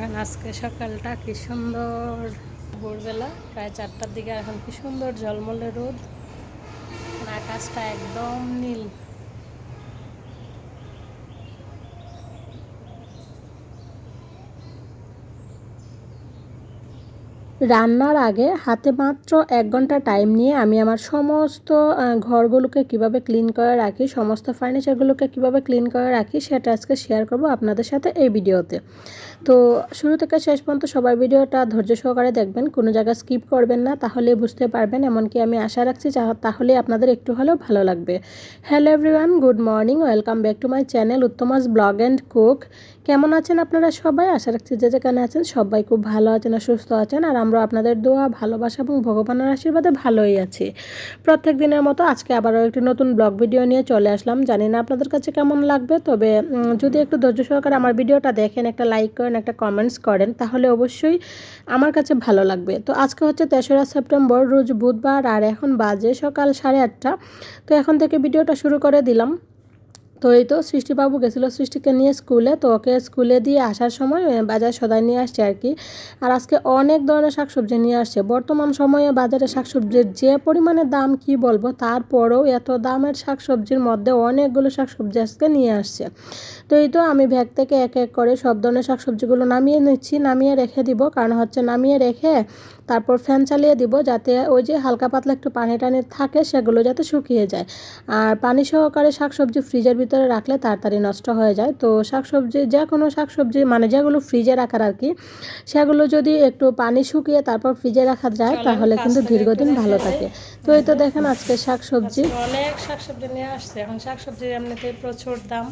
দেখেন আজকে সকালটা কি সুন্দর। ভোরবেলা প্রায় চারটার দিকে এখন কি সুন্দর ঝলমলে রোদ। আকাশটা একদম নীল। রান্নার আগে হাতে মাত্র এক ঘণ্টা টাইম নিয়ে আমি আমার সমস্ত ঘরগুলোকে কীভাবে ক্লিন করে রাখি, সমস্ত ফার্নিচারগুলোকে কীভাবে ক্লিন করে রাখি সেটা আজকে শেয়ার করব আপনাদের সাথে এই ভিডিওতে। তো শুরু থেকে শেষ পর্যন্ত সবাই ভিডিওটা ধৈর্য সহকারে দেখবেন, কোনো জায়গা স্কিপ করবেন না, তাহলে বুঝতে পারবেন, এমনকি আমি আশা রাখছি তাহলে আপনাদের একটু হলেও ভালো লাগবে। Hello everyone good morning welcome back to my channel Uttama's blog and cook কেমন আছেন আপনারা সবাই? আশা রাখছি যে যেখানে আছেন সবাই খুব ভালো আছেন আর সুস্থ আছেন আর আমরা আপনাদের দোয়া, ভালোবাসা এবং ভগবানের আশীর্বাদে ভালোই আছি। প্রত্যেক দিনের মতো আজকে আবারও একটি নতুন ব্লগ ভিডিও নিয়ে চলে আসলাম। জানি না আপনাদের কাছে কেমন লাগবে, তবে যদি একটু ধৈর্য সহকারে আমার ভিডিওটা দেখেন, একটা লাইক করেন, একটা কমেন্টস করেন, তাহলে অবশ্যই আমার কাছে ভালো লাগবে। তো আজকে হচ্ছে তেসরা সেপ্টেম্বর, রোজ বুধবার আর এখন বাজে সকাল সাড়ে আটটা। তো এখন থেকে ভিডিওটা শুরু করে দিলাম। তো এই তো সৃষ্টিবাবু গেছিল সৃষ্টিকে নিয়ে স্কুলে, তো ওকে স্কুলে দিয়ে আসার সময় বাজার সদাই নিয়ে আসছে আর কি। আর আজকে অনেক ধরনের শাকসবজি নিয়ে আসছে। বর্তমান সময়ে বাজারে শাকসবজির যে পরিমাণে দাম কি বলব, তারপরেও এত দামের শাকসবজির মধ্যে অনেকগুলো শাকসবজি আজকে নিয়ে আসছে। তো এই তো আমি ব্যাগ থেকে এক এক করে সব ধরনের শাকসবজিগুলো নামিয়ে নিচ্ছি, নামিয়ে রেখে দিব। কারণ হচ্ছে নামিয়ে রেখে তারপর ফ্যান চালিয়ে দিব যাতে ওই যে হালকা পাতলা একটু পানি টানি থাকে, সেগুলো যাতে শুকিয়ে যায়। আর পানি সহকারে শাকসবজি ফ্রিজের ভিতরে রাখলে তাড়াতাড়ি নষ্ট হয়ে যায়। তো শাকসবজি যে কোনো শাকসবজি মানে যেগুলো ফ্রিজে রাখার আর কি সেগুলো যদি একটু পানি শুকিয়ে তারপর ফ্রিজে রাখা যায় তাহলে কিন্তু দীর্ঘদিন ভালো থাকে। তো এই তো দেখেন আজকে শাকসবজি। সবজি অনেক শাকসবজি নিয়ে আসছে। এখন শাকসবজির এমনিতে প্রচুর দাম।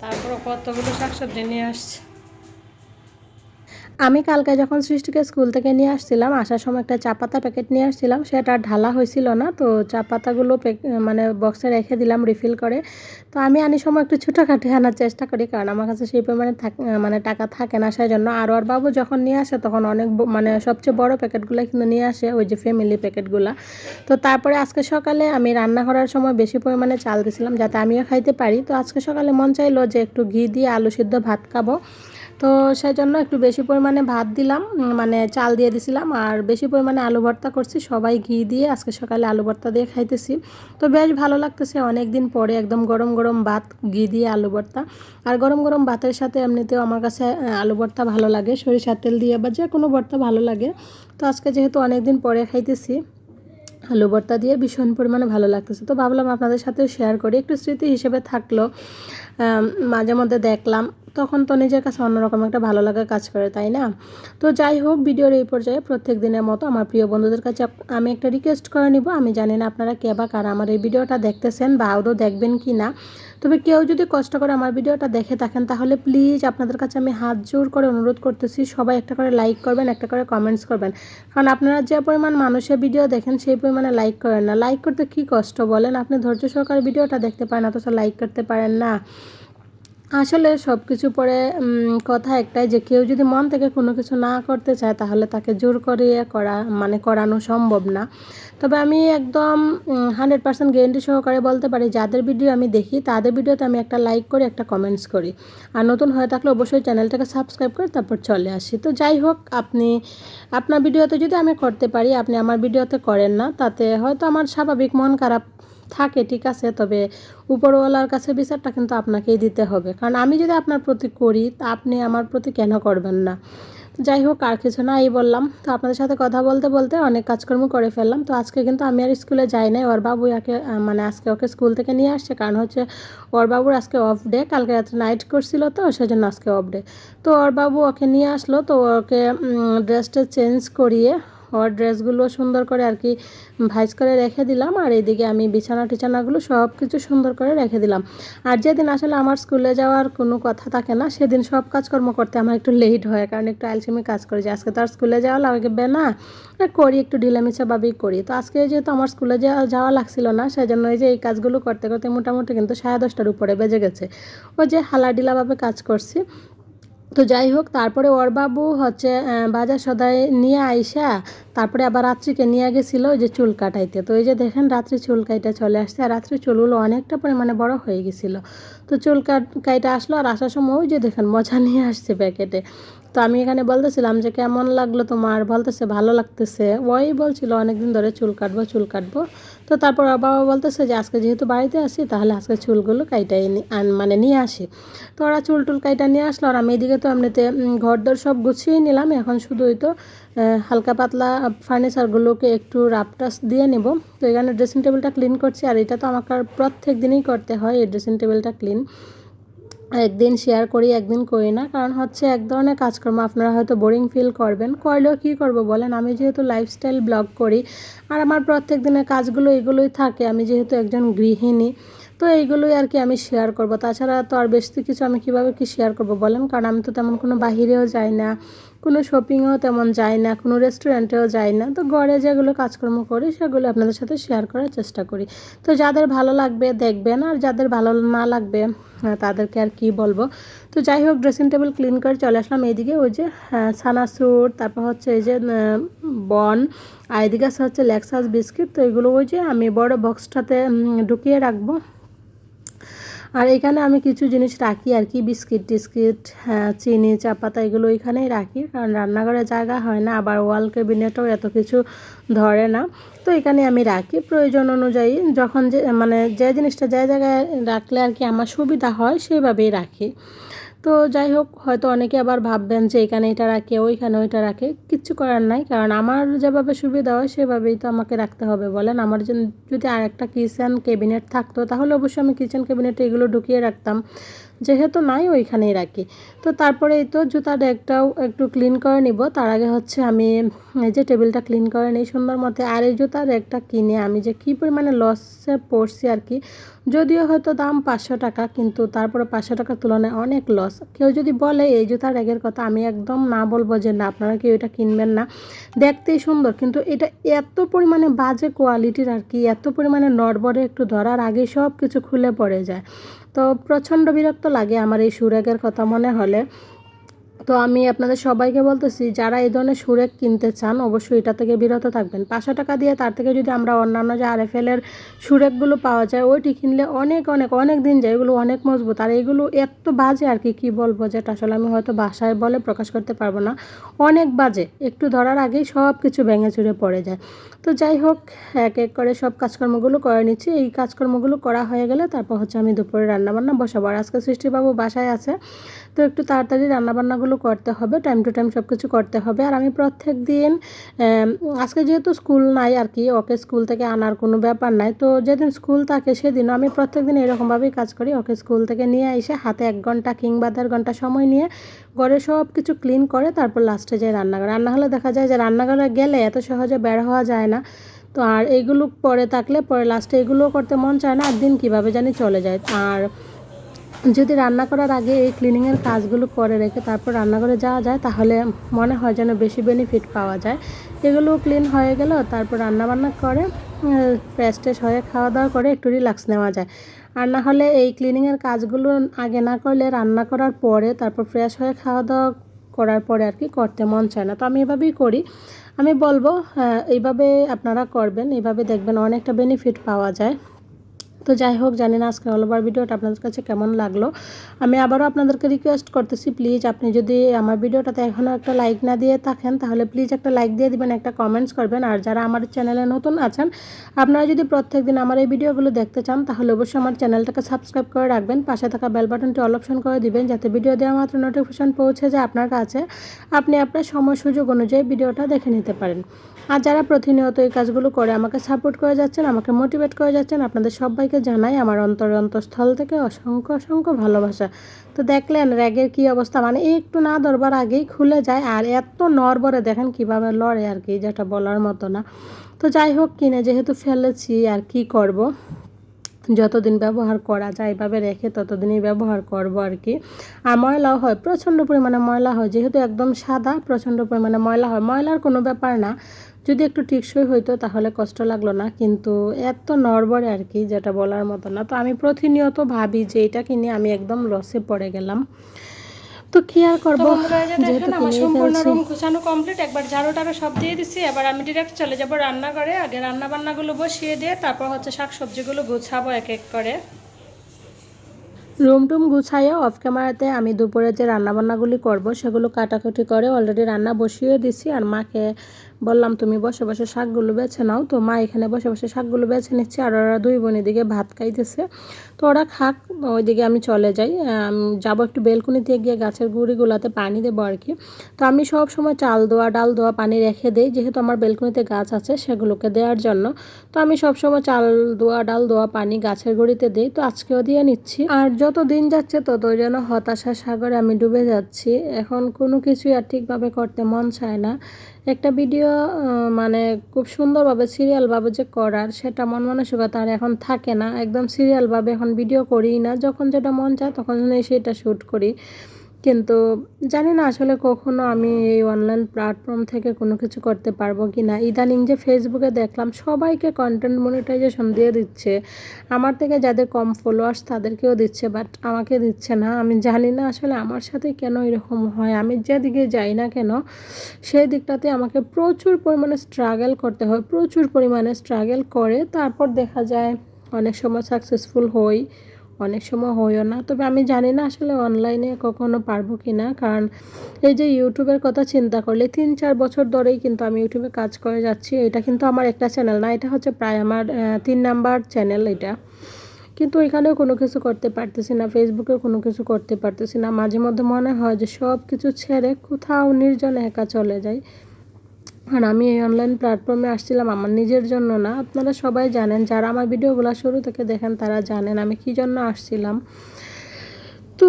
তারপর কতগুলো শাকসবজি নিয়ে আসছে? আমি কালকে যখন সৃষ্টিকে স্কুল থেকে নিয়ে আসছিলাম, আসার সময় একটা চা পাতা প্যাকেট নিয়ে আসছিলাম, সেটা ঢালা হয়েছিল না, তো চা পাতাগুলো মানে বক্সে রেখে দিলাম রিফিল করে। তো আমি আনি সময় একটু ছোটোখাটো আনার চেষ্টা করি, কারণ আমার কাছে সেই পরিমাণে মানে টাকা থাকে না সেই জন্য আর বাবু যখন নিয়ে আসে, তখন অনেক মানে সবচেয়ে বড় প্যাকেটগুলো কিন্তু নিয়ে আসে, ওই যে ফ্যামিলি প্যাকেটগুলো তো তারপরে আজকে সকালে আমি রান্না করার সময় বেশি পরিমাণে চাল দিছিলাম, যাতে আমিও খাইতে পারি। তো আজকে সকালে মন চাইলো যে একটু ঘি দিয়ে আলু সিদ্ধ ভাত খাব। তো সেই জন্য একটু বেশি পরিমাণে ভাত দিলাম মানে চাল দিয়ে দিছিলাম আর বেশি পরিমাণে আলু ভর্তা করছি। সবাই ঘি দিয়ে আজকে সকালে আলু ভর্তা দিয়ে খাইতেছি। তো বেশ ভালো লাগতেছে অনেক দিন পরে একদম গরম গরম ভাত, ঘি দিয়ে আলু ভর্তা। আর গরম গরম ভাতের সাথে এমনিতেও আমার কাছে আলু ভর্তা ভালো লাগে। সরিষার তেল দিয়ে বা যে কোনো ভর্তা ভালো লাগে। তো আজকে যেহেতু অনেক দিন পরে খাইতেছি ভর্তা দিয়ে ভীষণ পরিমাণে ভালো লাগতেছে। তো ভাবলাম আপনাদের সাথেও শেয়ার করি। একটু স্মৃতি হিসেবে থাকল মাঝে মধ্যে দেখলাম, তখন তো নিজের কাছে অন্যরকম একটা ভালো লাগা কাজ করে, তাই না? তো যাই হোক, ভিডিওর এই পর্যায়ে প্রত্যেক দিনের মতো আমার প্রিয় বন্ধুদের কাছে আমি একটা রিকোয়েস্ট করে নিব। আমি জানি না আপনারা কে বা কারা আমার এই ভিডিওটা দেখতেছেন বা আরও দেখবেন কি না। তবে কেউ যদি কষ্ট করে আমার ভিডিওটা দেখে থাকেন, তাহলে প্লিজ আপনাদের কাছে আমি হাত জোর করে অনুরোধ করতেছি, সবাই একটা করে লাইক করবেন, একটা করে কমেন্টস করবেন। কারণ আপনারা যে পরিমাণ মানুষের ভিডিও দেখেন, সেই পরিমাণে লাইক করেন না। লাইক করতে কি কষ্ট বলেন? আপনি ধৈর্য সহকারে ভিডিওটা দেখতে পারেন, অথচ লাইক করতে পারেন না। আসলে সব কিছু পরে কথা একটাই যে কেউ যদি মন থেকে কোনো কিছু না করতে চায় তাহলে তাকে জোর করিয়ে করা মানে করানো সম্ভব না। তবে আমি একদম হান্ড্রেড পার্সেন্ট গ্যারেন্টি সহকারে বলতে পারি, যাদের ভিডিও আমি দেখি তাদের ভিডিওতে আমি একটা লাইক করি, একটা কমেন্টস করি। আর নতুন হয়ে থাকলে অবশ্যই চ্যানেলটাকে সাবস্ক্রাইব করে তারপর চলে আসি। তো যাই হোক, আপনি, আপনার ভিডিওতে যদি আমি করতে পারি, আপনি আমার ভিডিওতে করেন না, তাতে হয়তো আমার স্বাভাবিক মন খারাপ থাকে, ঠিক আছে? তবে উপরওয়ালার কাছে বিচারটা কিন্তু আপনাকেই দিতে হবে। কারণ আমি যদি আপনার প্রতি করি, তা আপনি আমার প্রতি কেন করবেন না? যাই হোক, আর কিছু না, এই বললাম। তো আপনাদের সাথে কথা বলতে বলতে অনেক কাজকর্ম করে ফেললাম। তো আজকে কিন্তু আমি আর স্কুলে যাই নাই। ওর বাবু একে মানে আজকে ওকে স্কুল থেকে নিয়ে আসছে। কারণ হচ্ছে ওর বাবুর আজকে অফ ডে কালকে রাত্রে নাইট করছিল তো, সেজন্য আজকে অফ ডে তো ওর বাবু ওকে নিয়ে আসলো। তো ওকে ড্রেসটা চেঞ্জ করিয়ে ওর ড্রেসগুলো সুন্দর করে আর কি ভাইজ করে রেখে দিলাম আর এইদিকে আমি বিছানা টিছানাগুলো সব কিছু সুন্দর করে রেখে দিলাম। আর যেদিন আসলে আমার স্কুলে যাওয়ার কোনো কথা থাকে না, সেদিন সব কাজকর্ম করতে আমার একটু লেট হয়, কারণ একটু আলসেমি কাজ করি যে আজকে তো আর স্কুলে যাওয়া লাগবে না করি, একটু ঢিলামিচাভাবেই করি। তো আজকে যেহেতু আমার স্কুলে যাওয়া যাওয়া লাগছিল না সেই জন্য এই যে এই কাজগুলো করতে করতে মোটামুটি কিন্তু সাড়ে দশটার উপরে বেজে গেছে। ওই যে হালা ডিলাভাবে কাজ করছি তো যাই হোক তারপরে ওর বাবু হচ্ছে বাজার সদায় নিয়ে আইসা, তারপরে আবার রাত্রিকে নিয়ে গেছিল ওই যে চুল কাটাইতে। তো এই যে দেখেন রাত্রি চুল কাইটা চলে আসছে, আর রাত্রি চুলগুলো অনেকটা পরিমাণে বড় হয়ে গেছিল। তো চুল কাট, কাইটা আসলো, আর আসার সময় ওই যে দেখেন মজা নিয়ে আসছে প্যাকেটে। তো আমি এখানে বলতেছিলাম যে কেমন লাগল তোমার? বলতেছে ভালো লাগতেছে। ওই বলছিল অনেকদিন ধরে চুল কাটবো চুল কাটবো। তো তারপর বাবা বলতেছে যে আজকে যেহেতু বাড়িতে আসি তাহলে আজকে চুলগুলো কাইটাই মানে নিয়ে আসি। তো ওরা চুল টুল কাইটা নিয়ে আসলো আর আমি এদিকে তো এমনিতে উম, ঘর দর সব গুছিয়ে নিলাম। এখন শুধুই তো হালকা পাতলা ফার্নিচারগুলোকে একটু রাপটাস দিয়ে নেব। তো এখানে ড্রেসিং টেবিলটা ক্লিন করছি আর এটা তো আমাকে প্রত্যেক দিনই করতে হয় এই ড্রেসিং টেবিলটা ক্লিন। একদিন শেয়ার করি, একদিন করি না। কারণ হচ্ছে এক ধরনের কাজকর্ম আপনারা হয়তো বোরিং ফিল করবেন। করলেও কী করব বলেন? আমি যেহেতু লাইফস্টাইল ব্লগ করি আর আমার প্রত্যেক দিনের কাজগুলো এগুলোই থাকে। আমি যেহেতু একজন গৃহিণী, তো এইগুলোই আর কি আমি শেয়ার করব। তাছাড়া তো আর বেশি কিছু আমি কীভাবে কি শেয়ার করব বলেন? কারণ আমি তো তেমন কোনো বাহিরেও যাই না, কোনো শপিংয়েও তেমন যাই না, কোনো রেস্টুরেন্টেও যাই না। তো ঘরে যেগুলো কাজকর্ম করি, সেগুলো আপনাদের সাথে শেয়ার করার চেষ্টা করি। তো যাদের ভালো লাগবে দেখবেন আর যাদের ভালো না লাগবে তাদেরকে আর কি বলব? তো যাই হোক ড্রেসিং টেবিল ক্লিন করে চলে আসলাম এইদিকে। ওই যে সানাসুর তারপর হচ্ছে এই যে বন, আর এদিকে হচ্ছে লেক্সাস বিস্কিট। তো এগুলো ওই যে আমি বড় বক্সটাতে ঢুকিয়ে রাখব। আর এখানে আমি কিছু জিনিস রাখি আর কি, বিস্কিট টিস্কিট হ্যাঁ চিনি চা পাতা এগুলো এখানেই রাখি। কারণ রান্নাঘরে জায়গা হয় না, আবার ওয়াল ক্যাবিনেটও এত কিছু ধরে না। তো এখানে আমি রাখি। প্রয়োজন অনুযায়ী যখন যে মানে যে জিনিসটা যে জায়গায় রাখলে আর কি আমার সুবিধা হয়, সেভাবেই রাখি। তো যাই হোক, হয়তো অনেকে আবার ভাববেন যে এখানে এটা রাখে, ওইখানে ওইটা রাখে, কিচ্ছু করার নাই। কারণ আমার যেভাবে সুবিধা হয়, সেভাবেই তো আমাকে রাখতে হবে, বলেন। আমার যদি আর একটা কিচেন ক্যাবিনেট থাকতো, তাহলে অবশ্যই আমি কিচেন ক্যাবিনেটে এগুলো ঢুকিয়ে রাখতাম। যেহেতু নাই ওইখানেই রাখি। তো তারপরে এই তো জুতার একটাও একটু ক্লিন করে নিব। তার আগে হচ্ছে আমি এই যে টেবিলটা ক্লিন করে নিই সুন্দর মতে। আর এই জুতার একটা কিনে আমি যে কী পরিমাণে লসে পড়ছি আর কি, যদিও হয়তো দাম পাঁচশো টাকা, কিন্তু তারপরে পাঁচশো টাকার তুলনায় অনেক লস কেউ যদি বলে এই জুতার র্যাগের কথা, আমি একদম না বলব যে না, আপনারা কেউ এটা কিনবেন না। দেখতেই সুন্দর, কিন্তু এটা এত পরিমাণে বাজে কোয়ালিটির আর কি, এত পরিমাণে নড়বড়ে একটু ধরার আগে সব কিছু খুলে পড়ে যায়। তো প্রচণ্ড বিরক্ত লাগে আমার এই সুরাগের কথা মনে হলে। তো আমি আপনাদের সবাইকে বলতেছি, যারা এই ধরনের সুরেক কিনতে চান, অবশ্যই এটা থেকে বিরত থাকবেন। পাঁচশো টাকা দিয়ে তার থেকে যদি আমরা অন্যান্য যে আর এফ এলের সুরেকগুলো পাওয়া যায়, ওইটি কিনলে অনেক অনেক অনেক দিন যায়, এগুলো অনেক মজবুত। আর এগুলো এত বাজে আর কি, কী বলব যেটা আসলে আমি হয়তো বাসায় বলে প্রকাশ করতে পারব না। অনেক বাজে, একটু ধরার আগেই সব কিছু ভেঙে চুরে পড়ে যায়। তো যাই হোক, এক এক করে সব কাজকর্মগুলো করে নিচ্ছি। এই কাজকর্মগুলো করা হয়ে গেলে তারপর হচ্ছে আমি দুপুরে রান্নাবান্না বসাবো। আর আজকে সৃষ্টিবাবু বাসায় আছে, তো একটু তাড়াতাড়ি রান্নাবান্নাগুলো করতে হবে টাইম টু টাইম সব কিছু করতে হবে। আর আমি প্রত্যেক দিন আজকে যেহেতু স্কুল নাই আর কি, ওকে স্কুল থেকে আনার কোনো ব্যাপার নাই, তো যেদিন স্কুল থাকে সেদিনও আমি প্রত্যেক দিন এরকমভাবেই কাজ করি। ওকে স্কুল থেকে নিয়ে এসে হাতে এক ঘণ্টা কিংবা দেড় ঘণ্টা সময় নিয়ে ঘরে সব কিছু ক্লিন করে তারপর লাস্টে যাই রান্নাঘর। রান্না হলে দেখা যায় যে রান্নাঘরে গেলে এত সহজে বের হওয়া যায় না। তো আর এইগুলো পরে থাকলে পরে লাস্টে এগুলোও করতে মন চায় না, আর দিন কীভাবে জানি চলে যায়। আর যদি রান্না করার আগে এই ক্লিনিংয়ের কাজগুলো করে রেখে তারপর রান্নাঘরে যাওয়া যায়, তাহলে মনে হয় যেন বেশি বেনিফিট পাওয়া যায়। এগুলো ক্লিন হয়ে গেল, তারপর রান্নাবান্না করে ফ্রেশ ট্রেশ হয়ে খাওয়া দাওয়া করে একটু রিল্যাক্স নেওয়া যায়। আর না হলে এই ক্লিনিংয়ের কাজগুলো আগে না করলে রান্না করার পরে, তারপর ফ্রেশ হয়ে খাওয়া দাওয়া করার পরে আর কি করতে মন চায় না। তো আমি এভাবেই করি। আমি বলব এইভাবে আপনারা করবেন, এইভাবে দেখবেন অনেকটা বেনিফিট পাওয়া যায়। তো যাই হোক, জানি না আজকে অলওভার ভিডিওটা আপনাদের কাছে কেমন লাগল। আমি আবারও আপনাদেরকে রিকোয়েস্ট করতেছি প্লিজ আপনি যদি আমার ভিডিওটাতে এখনও একটা লাইক না দিয়ে থাকেন, তাহলে প্লিজ একটা লাইক দিয়ে দিবেন, একটা কমেন্টস করবেন। আর যারা আমার চ্যানেলে নতুন আছেন, আপনারা যদি প্রত্যেক দিন আমার এই ভিডিওগুলো দেখতে চান, তাহলে অবশ্যই আমার চ্যানেলটাকে সাবস্ক্রাইব করে রাখবেন। পাশে থাকা বেল বাটনটি অল অপশন করে দিবেন, যাতে ভিডিও দেওয়া মাত্র নোটিফিকেশন পৌঁছে যায় আপনার কাছে। আপনি আপনার সময় সুযোগ অনুযায়ী ভিডিওটা দেখে নিতে পারেন। আর যারা প্রতিনিয়ত এই কাজগুলো করে আমাকে সাপোর্ট করে যাচ্ছেন, আমাকে মোটিভেট করে যাচ্ছেন, আপনাদের সবাইকে জানাই আমার অন্তর অন্তঃস্থল থেকে অসংখ্য অসংখ্য ভালোবাসা। তো দেখলেন র্যাগের কি অবস্থা? মানে একটু না ধরবার আগেই খুলে যায় আর এত নড়বড়ে দেখেন কীভাবে লড়ে আর কি, যেটা বলার মতো না। তো যাই হোক, কিনে যেহেতু ফেলেছি আর কি করব? যতদিন ব্যবহার করা যায়, এভাবে রেখে ততদিনই ব্যবহার করব আর কি। আর ময়লাও হয়, প্রচণ্ড পরিমাণে ময়লা হয়, যেহেতু একদম সাদা, প্রচণ্ড পরিমাণে ময়লা হয়। ময়লার কোনো ব্যাপার না যদি একটু টিকসই হইতো তাহলে কষ্ট লাগল না কিন্তু এত নড়বড়ে আর কি যেটা বলার মতো না। তো আমি প্রতিনিয়ত ভাবি যে এটা কিনে আমি একদম লসে পড়ে গেলাম। তো কি আর করব? যেহেতু আমার সম্পূর্ণ রুম গুছানো কমপ্লিট একবার ঝাড়ু টাড়ু সব দিয়ে দিছি এবার আমি ডিরেক্ট চলে যাব রান্নাঘরে। আগে রান্না বান্নাগুলো বসিয়ে দিয়ে তারপর হচ্ছে শাক সবজিগুলো গুছাবো এক এক করে। রুম টুম গুছাইয়া অফ ক্যামেরাতে আমি দুপুরে যে রান্নাবান্নাগুলি করব সেগুলো কাটাকুটি করে অলরেডি রান্না বসিয়ে দিছি আর মাকে বললাম, তুমি বসে বসে শাকগুলো বেছে নাও। তো মা এখানে বসে বসে শাকগুলো বেছে নিচ্ছে, আর ওরা দুই বোন এদিকে ভাত খাইতেছে। তো ওরা খাক, ওইদিকে আমি চলে যাই। যাব একটু বেলকুনিতে গিয়ে গাছের গুঁড়িগুলোতে পানি দেবো আর কি। তো আমি সব সময় চাল দোয়া, ডাল দোয়া পানি রেখে দিই, যেহেতু আমার বেলকুনিতে গাছ আছে সেগুলোকে দেওয়ার জন্য। তো আমি সব সময় চাল দোয়া, ডাল দোয়া পানি গাছের গুঁড়িতে দিই। তো আজকেও দিয়ে নিচ্ছি। আর যত দিন যাচ্ছে তত যেন হতাশা সাগরে আমি ডুবে যাচ্ছি। এখন কোনো কিছুই আর ঠিকভাবে করতে মন চায় না। একটা ভিডিও মানে খুব সুন্দরভাবে সিরিয়ালভাবে যে করার সেটা মন মানসিকতা আর এখন থাকে না। একদম সিরিয়ালভাবে এখন ভিডিও করি না। যখন যেটা মন চায় তখন সেটা শ্যুট করি। কিন্তু জানি না আসলে কখনো আমি এই অনলাইন প্ল্যাটফর্ম থেকে কোনো কিছু করতে পারব কি না ইদানিং যে ফেসবুকে দেখলাম, সবাইকে কন্টেন্ট মনিটাইজেশন দিয়ে দিচ্ছে। আমার থেকে যাদের কম ফলোয়ার্স তাদেরকেও দিচ্ছে বাট আমাকে দিচ্ছে না। আমি জানি না আসলে আমার সাথে কেন এরকম হয়। আমি যেদিকে যাই না কেন, সেই দিকটাতে আমাকে প্রচুর পরিমাণে স্ট্রাগল করতে হয়। প্রচুর পরিমাণে স্ট্রাগল করে, তারপর দেখা যায় অনেক সময় সাকসেসফুল হই। অনেক সময় হইও না। তবে আমি জানি না আসলে অনলাইনে কখনো পারব কি না কারণ এই যে ইউটিউবের কথা চিন্তা করলে তিন চার বছর ধরেই কিন্তু আমি ইউটিউবে কাজ করে যাচ্ছি। এটা কিন্তু আমার একটা চ্যানেল না, এটা হচ্ছে প্রায় আমার তিন নাম্বার চ্যানেল এটা। কিন্তু এখানেও কোনো কিছু করতে পারতেছি না ফেসবুকে কোনো কিছু করতে পারতেছি না। মাঝে মধ্যে মনে হয় যে সব কিছু ছেড়ে কোথাও নির্জনে একা চলে যাই। আর আমি এই অনলাইন প্ল্যাটফর্মে আসছিলাম আমার নিজের জন্য না। আপনারা সবাই জানেন, যারা আমার ভিডিওগুলো শুরু থেকে দেখেন তারা জানেন আমি কী জন্য আসছিলাম। তো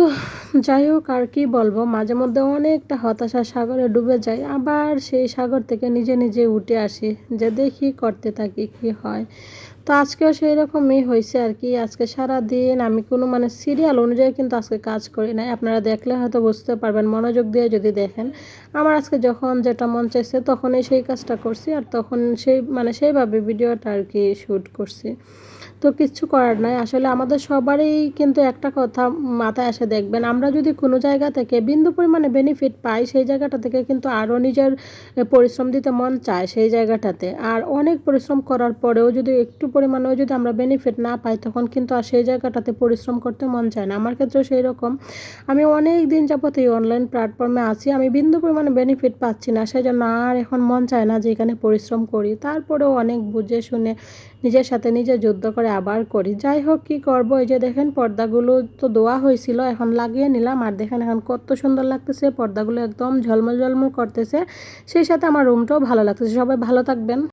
যাই হোক, আর কি বলব, মাঝে মধ্যে অনেকটা হতাশা সাগরে ডুবে যায় আবার সেই সাগর থেকে নিজে নিজে উঠে আসি যে দেখি করতে থাকি, কি হয়। তো আজকেও সেই রকমই হয়েছে আর কি। আজকে সারা দিন আমি কোনো মানে সিরিয়াল অনুযায়ী কিন্তু আজকে কাজ করি নাই। আপনারা দেখলে হয়তো বুঝতে পারবেন, মনোযোগ দিয়ে যদি দেখেন। আমার আজকে যখন যেটা মন চাইছে তখনই সেই কাজটা করছি আর তখন সেই মানে সেইভাবে ভিডিওটা আর কি শ্যুট করছি। তো কিচ্ছু করার নাই। আসলে আমাদের সবারই কিন্তু একটা কথা মাথায় আসে, দেখবেন আমরা যদি কোনো জায়গা থেকে বিন্দু পরিমাণে বেনিফিট পাই, সেই জায়গাটা থেকে কিন্তু আরও নিজের পরিশ্রম দিতে মন চায় সেই জায়গাটাতে। আর অনেক পরিশ্রম করার পরেও যদি একটু পরিমাণেও যদি আমরা বেনিফিট না পাই, তখন কিন্তু আর সেই জায়গাটাতে পরিশ্রম করতে মন চায় না। আমার ক্ষেত্রেও সেই রকম। আমি অনেক দিন যাবত এই অনলাইন প্ল্যাটফর্মে আছি, আমি বিন্দু পরিমাণে বেনিফিট পাচ্ছি না সেই জন্য আর এখন মন চায় না যে এখানে পরিশ্রম করি। তারপরেও অনেক বুঝে শুনে নিজের সাথে নিজে যুদ্ধ করে আবার করি। যাই হোক, কী করব? এই যে দেখেন, পর্দাগুলো তো দোয়া হয়েছিল, এখন লাগিয়ে নিলাম। আর দেখেন, এখন কত সুন্দর লাগতেছে, পর্দাগুলো একদম ঝলমল ঝলমল করতেছে। সেই সাথে আমার রুমটাও ভালো লাগতেছে। সবাই ভালো থাকবেন।